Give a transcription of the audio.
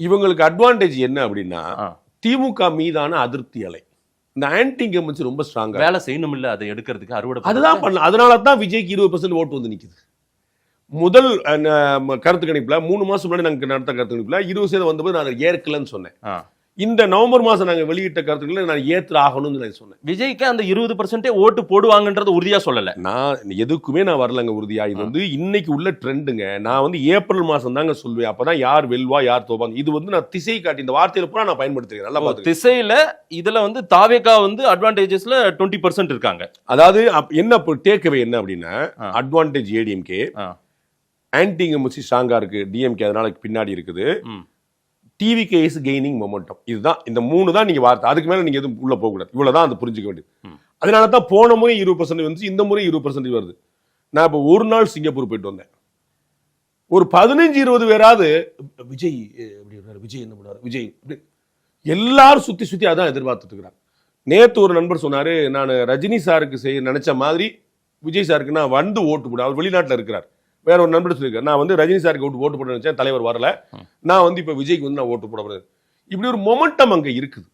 இவங்களுக்கு அட்வான்டேஜ் என்ன அப்படின்னா. திமுக மீதான அதிருப்தி அலை இந்த ஆன்டி இன்கம்பன்சி ரொம்ப ஸ்ட்ராங்கா வேலை செய்யணும் இல்ல அதை எடுக்கிறதுக்கு அறுவடை அதுதான் பண்ணலாம் அதனால தான் விஜய்க்கு இருபது பர்சன்ட் ஓட்டு வந்து நிக்குது முதல் கருத்து கணிப்புல மூணு மாசம் முன்னாடி நாங்க நடத்த கருத்து கணிப்புல இருபது சதவீதம் வந்தபோது நான் ஏற்கலன்னு சொன்னேன். இந்த நவம்பர் மாசம் நாங்க வெளியிட்ட கருத்துக்களை நான் ஏற்று ஆகணும்னு நான் சொன்னேன். விஜய்க்கு அந்த இருபது பர்சன்டே ஓட்டு போடுவாங்கன்றது உறுதியா சொல்லல. நான் எதுக்குமே நான் வரலங்க உறுதியா. இது வந்து இன்னைக்கு உள்ள ட்ரெண்டுங்க நான் வந்து ஏப்ரல் மாசம் தாங்க சொல்வேன் அப்பதான் யார் வெல்வா யார் தோப்பாங்க. இது வந்து நான் திசை காட்டி இந்த வார்த்தையில பூரா நான் பயன்படுத்துறேன் நல்லா திசையில இதுல வந்து தாவேகா வந்து அட்வான்டேஜஸ்ல டுவெண்ட்டி பர்சன்ட் இருக்காங்க. அதாவது என்ன டேக்அவே என்ன அப்படின்னா. அட்வான்டேஜ் ஏடிஎம்கே. ஆன்டி இன்கம்பன்சி ஸ்ட்ராங்கா இருக்கு. டிஎம்கே அதனால பின்னாடி இருக்குது. ம். டிவிகே இஸ் கெய்னிங் மொமெண்டம் இதுதான் இந்த மூணு தான் நீங்க வார்த்தை. அதுக்கு மேல நீங்க எதுவும் உள்ள போக கூடாது இவ்வளவுதான் அது புரிஞ்சுக்க வேண்டியது. அதனால தான் போன முறை இருபது பர்சன்ட் வந்துச்சு இந்த முறை இருபது பர்சன்ட் வருது. நான் இப்போ ஒரு நாள் சிங்கப்பூர் போயிட்டு வந்தேன். ஒரு பதினஞ்சு இருபது பேராவது விஜய் எப்படி விஜய் என்ன பண்ணாரு விஜய் எல்லாரும் சுத்தி சுத்தி அதான் எதிர்பார்த்துட்டு இருக்கிறாங்க நேத்து ஒரு நண்பர் சொன்னாரு நான் ரஜினி சாருக்கு செய்ய நினைச்ச மாதிரி விஜய் சாருக்கு நான் வந்து ஓட்டு போட அவர் வெளிநாட்டுல இருக்கிறார். வேற ஒரு நண்பர் சொல்லியிருக்காரு. நான் வந்து ரஜினி சாருக்கு ஓட்டு ஓட்டு போட நினைச்சேன் தலைவர் வரல. நான் வந்து இப்ப விஜய்க்கு வந்து நான் ஓட்டு போட போறேன் இப்படி ஒரு மொமெண்டம் அங்க இருக்குது.